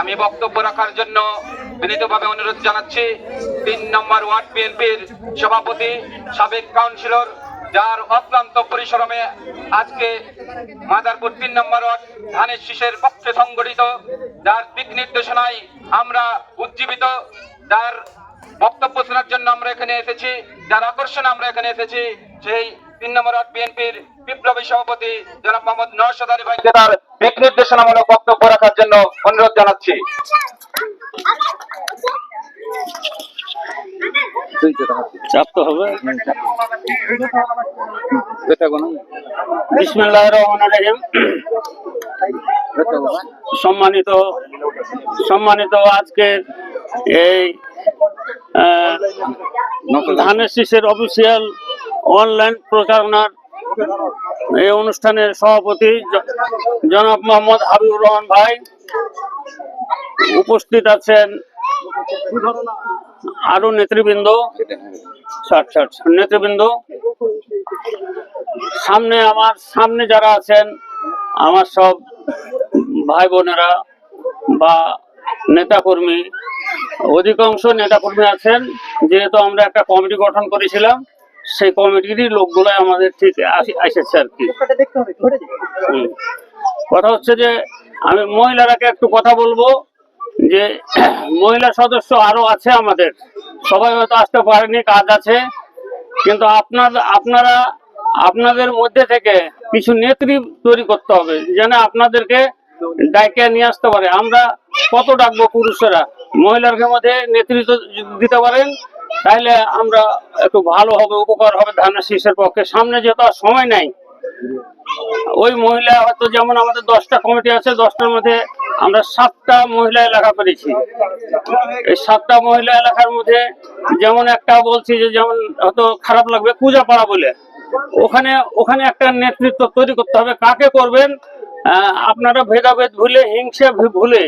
আমি বক্তব্য রাখার জন্য বিনীতভাবে অনুরোধ জানাচ্ছি, তিন নম্বর ওয়ার্ড বিএনপির সভাপতি, সাবেক কাউন্সিলর, যার অক্লান্ত পরিশ্রমে আজকে মাদারপুর তিন নম্বর ওয়ার্ড ধানের শীষের পক্ষে সংগঠিত, যার দিক নির্দেশনায় আমরা উজ্জীবিত, যার বক্তব্য শোনার জন্য আমরা এখানে এসেছি, যার আকর্ষণ আমরা এখানে এসেছি, সেই তিন নম্বর ওয়ার্ড বিএনপির বিপ্লবী সভাপতি জনাব মোহাম্মদ নরসদ আলী ভাইকে তার দিক নির্দেশনামূলক বক্তব্য রাখার জন্য অনুরোধ জানাচ্ছি। সম্মানিত সম্মানিত আজকের এই ধানের শীষের অফিসিয়াল অনলাইন প্রচারণার এই অনুষ্ঠানের সভাপতি জনাব মোহাম্মদ হাবিবুর রহমান ভাই উপস্থিত আছেন আরও নেতৃবৃন্দ নেতৃবৃন্দ। সামনে আমার, সামনে যারা আছেন, আমার সব ভাই বোনেরা বা নেতাকর্মী, অধিকাংশ নেতাকর্মী আছেন, যেহেতু আমরা একটা কমিটি গঠন করেছিলাম। সেই কমিটিরই লোকগুলো আমাদের ঠিক এসেছে আর কি। কথা হচ্ছে যে আমি মহিলারাকে একটু কথা বলব যে মহিলা সদস্য আরও আছে আমাদের। সবাই হয়তো আসতে পারেনি কাজ আছে। কিন্তু আপনার আপনারা আপনাদের মধ্যে থেকে কিছু নেত্রী তৈরি করতে হবে যেন আপনাদেরকে ডাইকে নিয়ে আসতে পারে। আমরা কত ডাকবো পুরুষেরা? মহিলার মধ্যে নেতৃত্ব দিতে পারেন তাহলে আমরা একটু ভালো হবে, উপকার হবে ধানের শীষের পক্ষে। সামনে যেহেতু আর সময় নাই, ওই মহিলা হয়তো যেমন আমাদের দশটা কমিটি আছে, দশটার মধ্যে আমরা সাতটা মহিলা এলাকা করেছি এই সাতটা মহিলা এলাকার মধ্যে যেমন একটা বলছি যে যেমন হয়তো খারাপ লাগবে, পূজাপাড়া বলে। ওখানে ওখানে একটা নেতৃত্ব তৈরি করতে হবে। কাকে করবেন? আপনারা ভেদাভেদ ভুলে, হিংসা ভুলে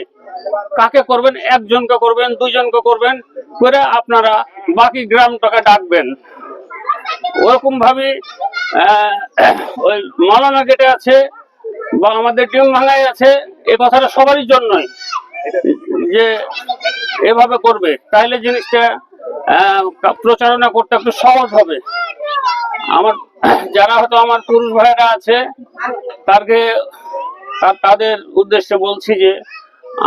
কাকে করবেন? একজনকে করবেন, দুজনকে করবেন, করে আপনারা বাকি গ্রামটাকে ডাকবেন। ওরকম ভাবে ওই মালানা গেটে আছে, বা আমাদের ডিম ভাঙায় আছে, এ কথাটা সবারই জন্যই যে এভাবে করবে। তাহলে জিনিসটা প্রচারণা করতে একটু সহজ হবে। আমার, যারা হয়তো আমার পুরুষ ভাইরা আছে তাকে তাদের উদ্দেশ্যে বলছি যে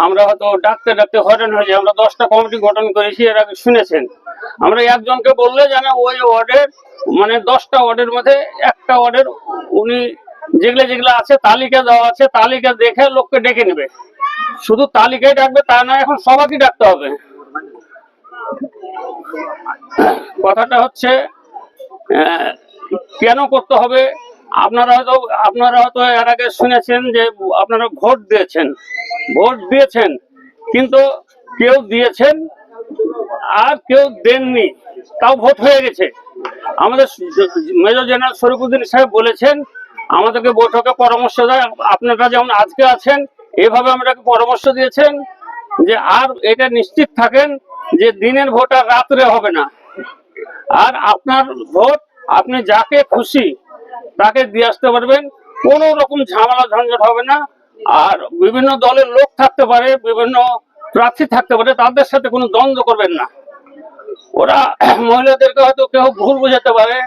আমরা হয়তো ডাকতে ডাকতে হয়রান হয়ে আমরা দশটা কমিটি গঠন করেছি, এর আগে শুনেছেন। আমরা একজনকে বললে জানে ওই ওয়ার্ডের মানে দশটা ওয়ার্ডের মধ্যে একটা ওয়ার্ডের উনি যেগুলো যেগুলো আছে, তালিকা দেওয়া আছে, তালিকা দেখে লোককে ডেকে নেবে। শুধু তালিকায় ডাকবে, তা না এখন সবাইকে ডাকতে হবে। কথাটা হচ্ছে কেন করতে হবে? আপনারা হয়তো আপনারা হয়তো এর আগে শুনেছেন যে আপনারা ভোট দিয়েছেন। ভোট দিয়েছেন, কিন্তু কেউ দিয়েছেন আর কেউ দেননি, তাও ভোট হয়ে গেছে। আমাদের মেজর জেনারেল শরীফুদ্দিন সাহেব বলেছেন, আমাদেরকে বৈঠকে পরামর্শ দেয়, আপনারা যেমন আজকে আছেন, এভাবে আমাদেরকে পরামর্শ দিয়েছেন যে আর এটা নিশ্চিত থাকেন যে দিনের ভোট আর রাত্রে হবে না। আর আপনার ভোট, আপনি যাকে খুশি তাকে দিয়ে আসতে পারবেন। কোনো রকম ঝামেলা ঝঞ্ঝট হবে না। আর বিভিন্ন দলের লোক থাকতে পারে, বিভিন্ন প্রার্থী থাকতে পারে, তাদের সাথে কোনো দ্বন্দ্ব করবেন না। ওরা মহিলাদেরকে হয়তো কেউ ভুল বোঝাতে পারে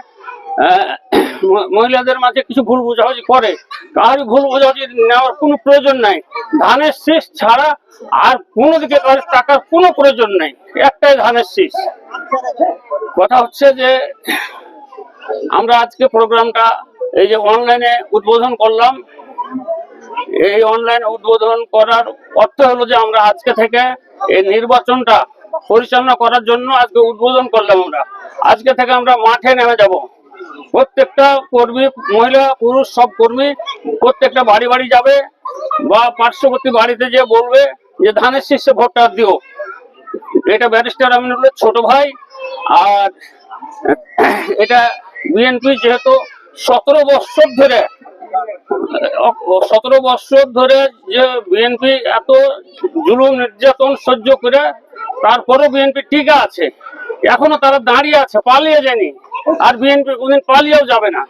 মহিলাদের মাঝে কিছু ভুল বোঝাবুঝি করে। কারোর ভুল বোঝাবুঝি নেওয়ার কোনো প্রয়োজন নাই। ধানের শীষ ছাড়া আর কোনো দিকে টাকার কোনো প্রয়োজন নাই। একটাই ধানের শীষ। কথা হচ্ছে যে, আমরা আজকে প্রোগ্রামটা এই যে অনলাইনে উদ্বোধন করলাম, এই অনলাইন উদ্বোধন করার অর্থ হলো যে আমরা আজকে থেকে এই নির্বাচনটা পরিচালনা করার জন্য আজকে উদ্বোধন করলাম আমরা। আজকে থেকে আমরা মাঠে নেমে যাব। প্রত্যেকটা কর্মী, মহিলা, পুরুষ, সব কর্মী প্রত্যেকটা বাড়ি বাড়ি যাবে বা পার্শ্ববর্তী বাড়িতে যে বলবে যে ধানের শীর্ষে ভোটটা দিও। এটা ব্যারিস্টার আমিনুল্লাহ ছোট ভাই আর এটা বিএনপি যেহেতু সতেরো বছর ধরে, সতেরো বছর ধরে যে বিএনপি এত জুলুম নির্যাতন সহ্য করে, তারপরও বিএনপি টিকা আছে, এখনও তারা দাঁড়িয়ে আছে, পালিয়ে যায়নি, আর বিএনপি কোনদিন পালিয়েও যাবে না।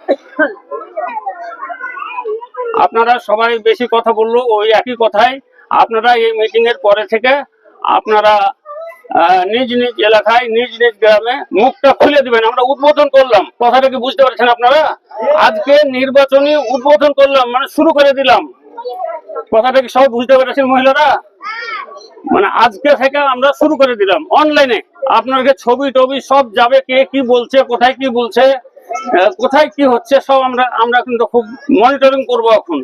আপনারা সবাই বেশি কথা বলল, ওই একই কথাই, আপনারা এই মিটিং এর পরে থেকে আপনারা নিজ নিজ এলাকায়, নিজ নিজ গ্রামে মুখটা খুলে দিবেন। আমরা উদ্বোধন করলাম। কথাটা কি বুঝতে পারছেন আপনারা? আজকে নির্বাচনী উদ্বোধন করলাম মানে শুরু করে দিলাম। কথাটা কি সব বুঝতে পেরেছেন মহিলারা? মানে আজকে থেকে আমরা শুরু করে দিলাম অনলাইনে। আপনাকে ছবি টবি সব যাবে, কে কি বলছে, কোথায় কি বলছে কোথায় কি হচ্ছে, সব আমরা আমরা কিন্তু খুব মনিটরিং করব এখন।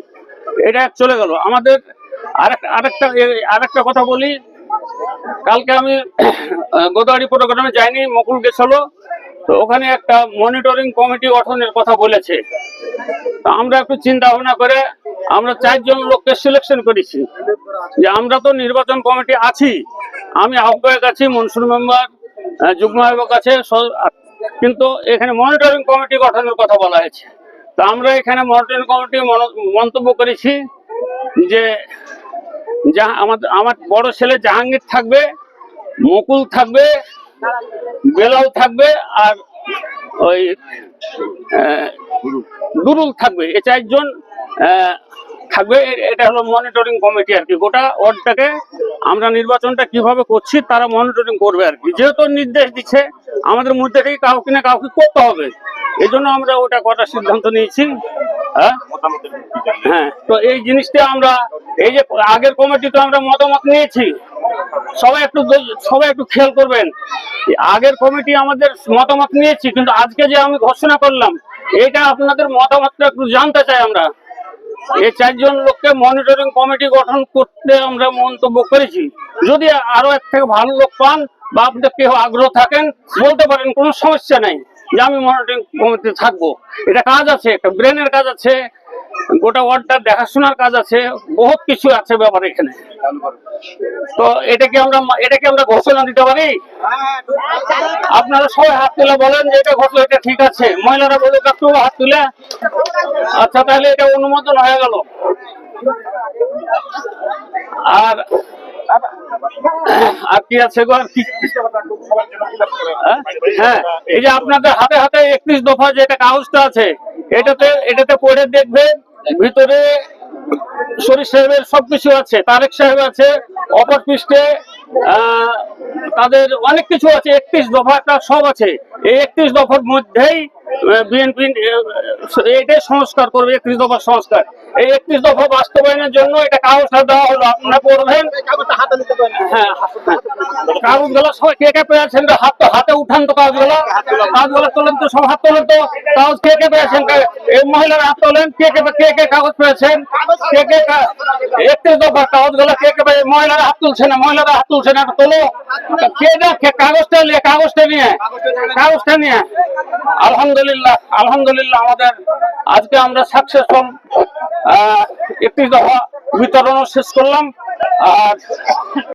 এটা চলে গেল। আমাদের আরেক, আরেকটা আরেকটা কথা বলি। কালকে আমি গোদাগাড়ি প্রোগ্রামে যাইনি, মকুল গেছিল। তো ওখানে একটা মনিটরিং কমিটি গঠনের কথা বলেছে। তো আমরা একটু চিন্তা ভাবনা করে আমরা চারজন লোককে সিলেকশন করেছি। যে আমরা তো নির্বাচন কমিটি আছি। আমি আহ্বায়ক আছি, মনসুর মেম্বার যুগ্ম আহ্বায়ক আছে কিন্তু এখানে মনিটরিং কমিটি গঠনের কথা বলা হয়েছে। তো আমরা এখানে মনিটরিং কমিটি মন- মন্তব্য করেছি যে যা আমাদের আমার বড় ছেলে জাহাঙ্গীর থাকবে, মুকুল থাকবে, বেলাল থাকবে আর ওই দুরুল থাকবে। এ চারজন থাকবে। এটা হলো মনিটরিং কমিটি আর কি। গোটা ওয়ার্ডটাকে আমরা নির্বাচনটা কীভাবে করছি তারা মনিটরিং করবে আর কি। যেহেতু নির্দেশ দিচ্ছে, আমাদের মধ্যে থেকে কাউকে না কাউকে করতে হবে। এই জন্য আমরা ওটা করার সিদ্ধান্ত নিয়েছি। হ্যাঁ? হ্যাঁ তো এই জিনিসটা আমরা এই যে আগের কমিটি তো আমরা মতামত নিয়েছি। সবাই একটু সবাই একটু খেয়াল করবেন। আগের কমিটি আমাদের মতামত নিয়েছি, কিন্তু আজকে যে আমি ঘোষণা করলাম, এটা আপনাদের মতামতটা একটু জানতে চাই আমরা। এই চারজন লোককে মনিটরিং কমিটি গঠন করতে আমরা মন্তব্য করেছি। যদি আরও এক থেকে ভালো লোক পান বা আপনাদের কেউ আগ্রহ থাকেন, বলতে পারেন, কোনো সমস্যা নাই যে আমি মনিটরিং কমিটিতে থাকব। এটা কাজ আছে, একটা ব্রেনের কাজ আছে গোটা ওয়ার্ডটা দেখাশোনার কাজ আছে, বহুত কিছু আছে ব্যাপার এখানে। তো এটাকে আমরা এটা কি আমরা ঘোষণা দিতে পারি? আপনারা সবাই হাত তুলে বলেন যে এটা ঘটলো এটা ঠিক আছে। মহিলারা বলুক একটু হাত তুলে। আচ্ছা তাহলে এটা অনুমোদন হয়ে গেল। আর আর কি আছে হ্যাঁ? এই যে আপনাদের হাতে হাতে একত্রিশ দফা যেটা কাগজটা আছে এটাতে এটাতে পড়ে দেখবেন ভিতরে শরীর সাহেবের সবকিছু আছে তারেক সাহেব আছে অপর পৃষ্ঠে তাদের অনেক কিছু আছে একত্রিশ দফাটা সব আছে। এই একত্রিশ দফার মধ্যেই বিএনপি এটাই সংস্কার করবে একত্রিশ দফার সংস্কার। এই একত্রিশ দফা বাস্তবায়নের জন্য এটা কাগজটা দেওয়া হলো আপনারা পড়বেন। হ্যাঁ কাগজগুলো সবাই কে কে পেয়েছেন হাত তো হাতে উঠান তো কাগজগুলো কাগজগুলো তোলেন তো, সব হাত তোলেন তো। কাগজ কে কে পেয়েছেন কে- এই মহিলারা হাত তোলেন। কে কে কে কে কাগজ পেয়েছেন কে কে একত্রিশ দফা কাগজগুলো কে কে পেয়ে মহিলারা হাত তুলছে না, মহিলারা হাত তুলছে না তোলো। কে না কে কাগজটা নিয়ে কাগজটা নিয়ে কাগজটা নিয়ে। আলহামদুলিল্লাহ আলহামদুলিল্লাহ আমাদের আজকে আমরা সাকসেসফুল একত্রিশ দফা বিতরণ শেষ করলাম। আর